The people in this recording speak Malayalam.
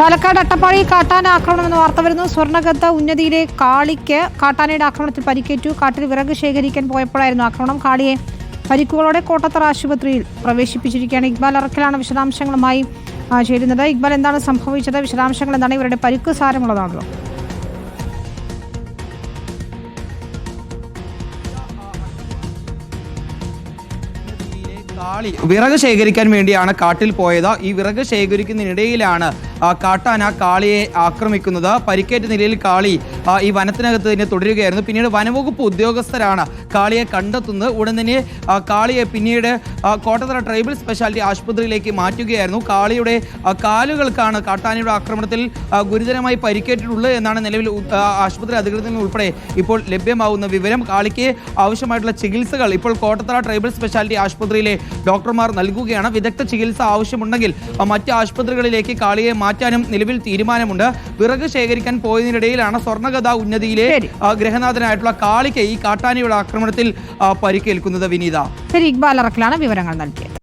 പാലക്കാട് അട്ടപ്പാടി കാട്ടാന ആക്രമണം എന്ന വാർത്ത വരുന്നു. സ്വർണഗത്ത ഉന്നതിയിലെ കാളിക്ക് കാട്ടാനയുടെ ആക്രമണത്തിൽ പരിക്കേറ്റു. കാട്ടിൽ വിറക് ശേഖരിക്കാൻ പോയപ്പോഴായിരുന്നു ആക്രമണം. കാളിയെ പരിക്കുകളോടെ കോട്ടത്തറ ആശുപത്രിയിൽ പ്രവേശിപ്പിച്ചിരിക്കുകയാണ് ഇക്ബാൽ. അറക്കലാണ് വിശദാംശങ്ങളുമായി ചേരുന്നത്. ഇക്ബാൽ എന്താണ് സംഭവിച്ചത്? വിശദാംശങ്ങൾ എന്താണ്? ഇവരുടെ പരിക്ക് സാരമുള്ളതാണല്ലോ. കാളി വിറക് ശേഖരിക്കാൻ വേണ്ടിയാണ് കാട്ടിൽ പോയത്. ഈ വിറക് ശേഖരിക്കുന്നതിനിടയിലാണ് കാട്ടാന കാളിയെ ആക്രമിക്കുന്നത് പരിക്കേറ്റ നിലയിൽ കാളി ഈ വനത്തിനകത്ത് തന്നെ തുടരുകയായിരുന്നു. പിന്നീട് വനവകുപ്പ് ഉദ്യോഗസ്ഥരാണ് കാളിയെ കണ്ടെത്തുന്നത്. ഉടൻ തന്നെ കാളിയെ പിന്നീട് കോട്ടത്തറ ട്രൈബൽ സ്പെഷ്യാലിറ്റി ആശുപത്രിയിലേക്ക് മാറ്റുകയായിരുന്നു. കാളിയുടെ കാലുകൾക്കാണ് കാട്ടാനയുടെ ആക്രമണത്തിൽ ഗുരുതരമായി പരിക്കേറ്റിട്ടുള്ളത് എന്നാണ് നിലവിൽ ആശുപത്രി അധികൃതരിൽ ഉൾപ്പെടെ ഇപ്പോൾ ലഭ്യമാകുന്ന വിവരം. കാളിക്ക് ആവശ്യമായിട്ടുള്ള ചികിത്സകൾ ഇപ്പോൾ കോട്ടത്തറ ട്രൈബൽ സ്പെഷ്യാലിറ്റി ആശുപത്രിയിലെ ഡോക്ടർമാർ നൽകുകയാണ്. വിദഗ്ധ ചികിത്സ ആവശ്യമുണ്ടെങ്കിൽ മറ്റ് ആശുപത്രികളിലേക്ക് കാളിയെ മാറ്റാനും നിലവിൽ തീരുമാനമുണ്ട്. വിറക് ശേഖരിക്കാൻ പോയതിനിടയിലാണ് സ്വർണഗത ഉന്നതിയിലെ ഗ്രഹനാഥനായിട്ടുള്ള കാളിക്ക് ഈ കാട്ടാനയുടെ ആക്രമണത്തിൽ പരിക്കേൽക്കുന്നത് വിനീത. ശരി ഇക്ബാൽ അറക്കലാണ് വിവരങ്ങൾ നൽകിയത്.